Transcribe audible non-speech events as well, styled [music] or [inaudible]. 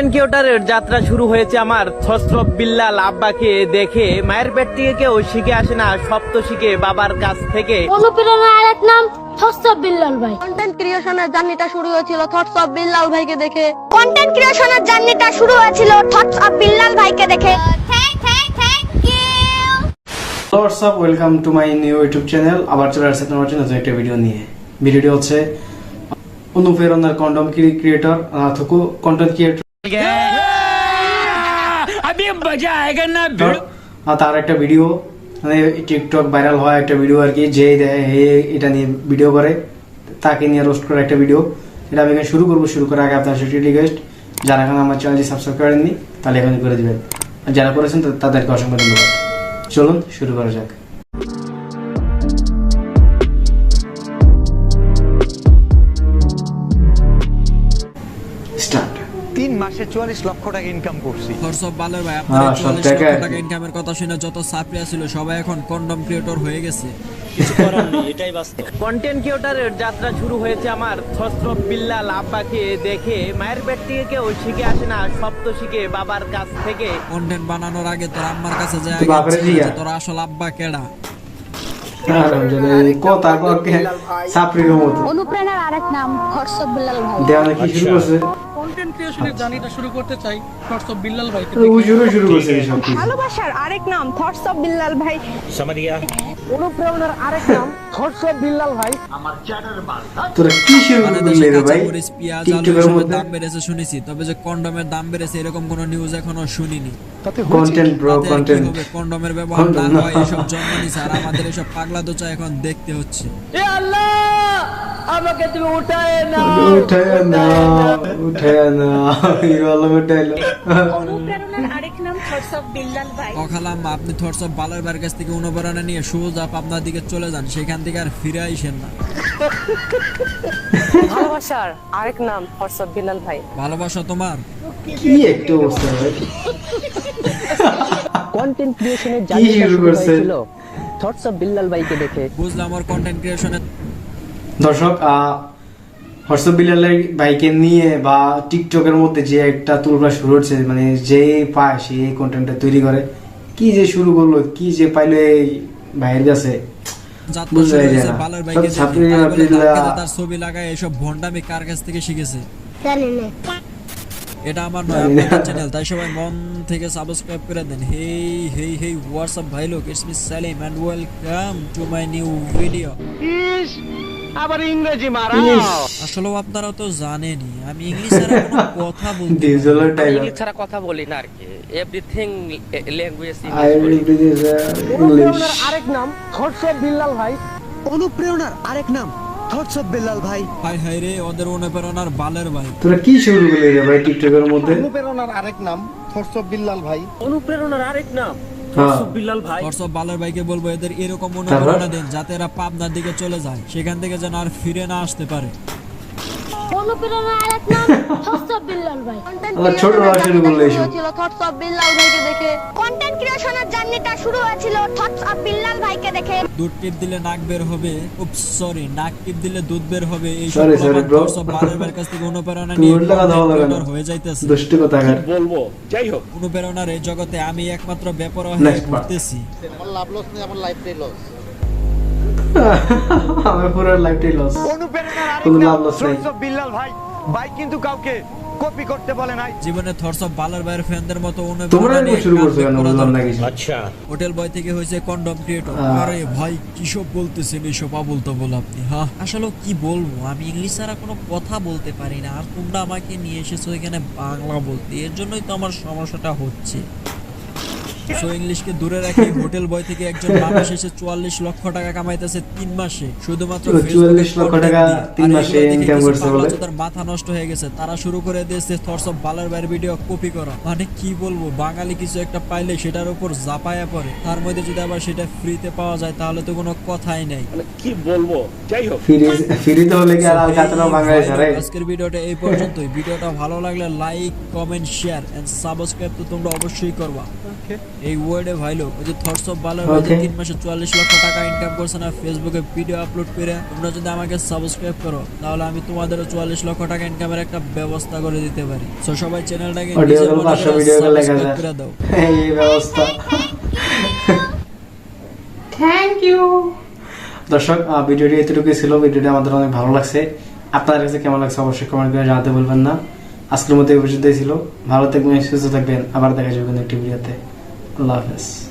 Content যাত্রা শুরু হয়েছে আমার। ছস্রব বিল্লাল আব্বাকে দেখে মায়ের পেট থেকে কেউ শিখে আসে না সব তো শিখে বাবার কাছ থেকে। অনুপ্রেরণার আরেক নাম থস্তব বিল্লাল ভাই। কন্টেন্ট ক্রিয়েশনের জার্নিটা শুরু হয়েছিল থটস অফ বিল্লাল ভাইকে দেখে। কন্টেন্ট ক্রিয়েশনের জার্নিটা শুরু হয়েছিল থটস বিল্লাল ভাইকে দেখে। Thank thank thank you what's up welcome to my new YouTube channel আবার চলে আসছে তোমার জন্য নতুন একটা ভিডিও নিয়ে। ভিডিওটি হচ্ছে অনুপ্রেরণার কন্ডম ক্রিয়েটর থকু কন্টেন্ট ক্রিয়েটর তার একটা ভিডিও মানে টিকটক ভাইরাল হওয়া একটা ভিডিও আর কি যে দেয় হে এটা নিয়ে ভিডিও করে তাকে নিয়ে রোস্ট করা একটা ভিডিও এটা আমি এখানে শুরু করব শুরু করার আগে আপনার সেটি রিকোয়েস্ট যারা এখন আমার চ্যানেলটি সাবস্ক্রাইব করেননি তাহলে এখন করে দিবেন আর যারা করেছেন তাদেরকে অসংখ্য ধন্যবাদ চলুন শুরু করা যাক তিন মাসে চুয়াল্লিশ লক্ষ টাকা ইনকাম করছি। হোয়াটসঅ্যাপ ভালো ভাই হ্যাঁ, আপনার সব চল্লিশ টাকা লক্ষ টাকা ইনকামের কথা শুনে যত ছিল সবাই এখন কন্ডম ক্রিয়েটর হয়ে গেছে। কন্টেন্ট ক্রিয়েটরের যাত্রা শুরু হয়েছে আমার ছস্রব বিল্লাল আব্বাকে দেখে। মায়ের পেট থেকে কেউ শিখে আসে না সব তো শিখে বাবার কাছ থেকে। কন্টেন্ট বানানোর আগে তোর আম্মার কাছে যায়। তোর আসল আব্বা কেডা? অনুপ্রেরণার আরেক নাম থটসব বিল্লাল ভাই। দেওয়ানা কি শুরু করছে? কন্টেন্ট ক্রিয়েশনের জার্নিটা শুরু করতে চাই শর্টস অফ বিল্লাল ভাই ও শুরু শুরু করছে এই ভালোবাসার আরেক নাম থটস অফ বিল্লাল ভাই। অনুপ্রেরণার আরেক নাম থটস অফ বিল্লাল ভাই। তোরা কি শুরু করলি রে ভাই? টিকটকের মধ্যে দাম বেড়েছে শুনেছি। তবে যে কন্ডমের দাম বেড়েছে এরকম কোনো নিউজ এখনও শুনিনি। কন্টেন্ট ব্রো তাতে কন্টেন্ট হবে? কন্ডমের ব্যবহার না না। হয় এসব জন্ম নিছে আর আমাদের এসব পাগলা দোচা এখন দেখতে হচ্ছে। এ আল্লাহ! আমাকে তুমি উঠায় না উঠায় না উঠায় না হিরো অনুপ্রেরণার আরেক নাম থটস অফ বিল্লাল ভাই। অখালাম আপনি থটসব বালার বার কাছ থেকে অনুপ্রেরণা নিয়ে সোজা আপনার দিকে চলে যান সেখান থেকে আর ফিরে আইসেন না। ভালোবাসার আরেক নাম হর্ষব বিলাল ভাই। ভালোবাসা তোমার? কি একটা অবস্থা ভাই? কন্টেন্ট ক্রিয়েশনের কি জার্নিটা শুরু শুরু করছে? হয়েছিল। থটস অফ বিল্লাল ভাইকে দেখে। বুঝলাম আমার কন্টেন্ট ক্রিয়েশনের দর্শক হোয়াটসঅ্যাপ বিলালের বাইকে নিয়ে বা টিকটকের মধ্যে যে একটা তুলবা শুরু হচ্ছে মানে যে পায় সে এই কন্টেন্টটা তৈরি করে কি যে শুরু করল কি যে পাইলো এই ভাইয়ের কাছে তার ছবি লাগায় এসব ভন্ডামি কার কাছ থেকে শিখেছে? এটা আমার নয় চ্যানেল তাই সবাই মন থেকে সাবস্ক্রাইব করে দেন। হেই হেই হেই হোয়াটসঅ্যাপ ভাই লোক it's me Salim and welcome to my new video আবার ইংরেজি মারা আসলে আপনারা তো জানেনই আমি ইংলিশ আর কোনো [laughs] কথা বলতে ইংলিশ ছাড়া কথা বলি না আর কি এভরিথিং ল্যাঙ্গুয়েজ ইংলিশ আরেক নাম থটস অফ বিল্লাল ভাই। অনুপ্রেরণার আরেক নাম থটস অফ বিল্লাল ভাই। হাই হাই রে ওদের অনুপ্রেরণার বালের ভাই। তোরা কি শুরু করলি রে ভাই টিকটকের মধ্যে? অনুপ্রেরণার আরেক নাম থটস বিল্লাল ভাই। অনুপ্রেরণার আরেক নাম হ্যাঁ। ভাই। হোয়াটসঅ্যাপ বালের ভাইকে বলব এদের এরকম অনুপ্রেরণা দেন যাতে এরা পাবনার দিকে চলে যায় সেখান থেকে যেন আর ফিরে না আসতে পারে। অনুপ্রেরণার আরেক নাম থস্তব বিল্লাল ভাই। কন্টেন্ট আবার ছোটরা শুরু করল এইসব। হয়েছিল থটস বিল্লাল ভাইকে দেখে। কন্টেন্ট ক্রিয়েশনের জার্নিটা শুরু হয়েছিল থটস বিল্লাল ভাইকে দেখে। দুধ টিপ দিলে নাক বের হবে। উপ সরি নাক টিপ দিলে দুধ বের হবে। এই সব কাছ থেকে অনুপ্রেরণা নিয়ে হয়ে যাইতেছে দুষ্ট কথা অনুপ্রেরণার এই জগতে আমি একমাত্র ব্যাপার হয়ে Next part. ঘুরতেছি আমার [laughs] পুরো লাইফটাই লস কোনো লাভ লস নাই। বিল্লাল ভাই। ভাই কিন্তু কাউকে কপি করতে বলে নাই। জীবনে থরস অফ বালার ফ্যানদের মতো তোমরা শুরু করছ কেন? বুঝলাম না। কিছু হোটেল বয় থেকে হয়েছে কন্ডম ক্রিয়েটর আরে ভাই কিসব বলতেছেন এইসব আবল তাবল আপনি? হ্যাঁ আসলে কি বলব? আমি ইংলিশ ছাড়া কোনো কথা বলতে পারি না। আর তোমরা আমাকে নিয়ে এসেছ এখানে বাংলা বলতে। এর জন্যই তো আমার সমস্যাটা হচ্ছে। সো ইংলিশকে দূরে রাখি হোটেল বয় থেকে একজন মানুষ এসে চুয়াল্লিশ লক্ষ টাকা কামাইতেছে তিন মাসে। শুধুমাত্র 44 লক্ষ টাকা তিন মাসে income করছে বলে? তার মাথা নষ্ট হয়ে গেছে। তারা শুরু করে দিয়েছে থরস অফ বালার বাইর ভিডিও কপি করা। মানে কি বলব বাঙালি কিছু একটা পাইলে সেটার উপর জাপায়া পড়ে। তার মধ্যে যদি আবার সেটা ফ্রিতে পাওয়া যায় তাহলে তো কোনো কথাই নাই। ফিরি ফিরিতে হলে কি আর কাতরা বাংলাদেশ আরে আজকের ভিডিওটা এই পর্যন্তই। ভিডিওটা ভালো লাগলে like comment share and subscribe তো তোমরা অবশ্যই করবা। এই ওয়ার্ডে ভাইলো। ওই যে থটস অফ বালার Okay. ভাই তিন মাসে চুয়াল্লিশ লক্ষ টাকা ইনকাম করছে না ফেসবুকে ভিডিও আপলোড করে তোমরা যদি আমাকে সাবস্ক্রাইব করো তাহলে আমি তোমাদেরও চুয়াল্লিশ লক্ষ টাকা ইনকামের একটা ব্যবস্থা করে দিতে পারি। তো সবাই চ্যানেলটাকে পাঁচশো করে দাও। এই ব্যবস্থা। থ্যাংক ইউ দর্শক আহ, ভিডিওটি এতটুকুই ছিল। ভিডিওটি আমাদের অনেক ভালো লাগছে। আপনাদের কাছে কেমন লাগছে অবশ্যই কমেন্ট করে জানাতে বলবেন না। আজকের মতো এই পর্যন্তই ছিল। ভালো থাকবেন সুস্থ থাকবেন। আবার দেখা যাবে একটি ভিডিওতে আল্লাহ হাফেজ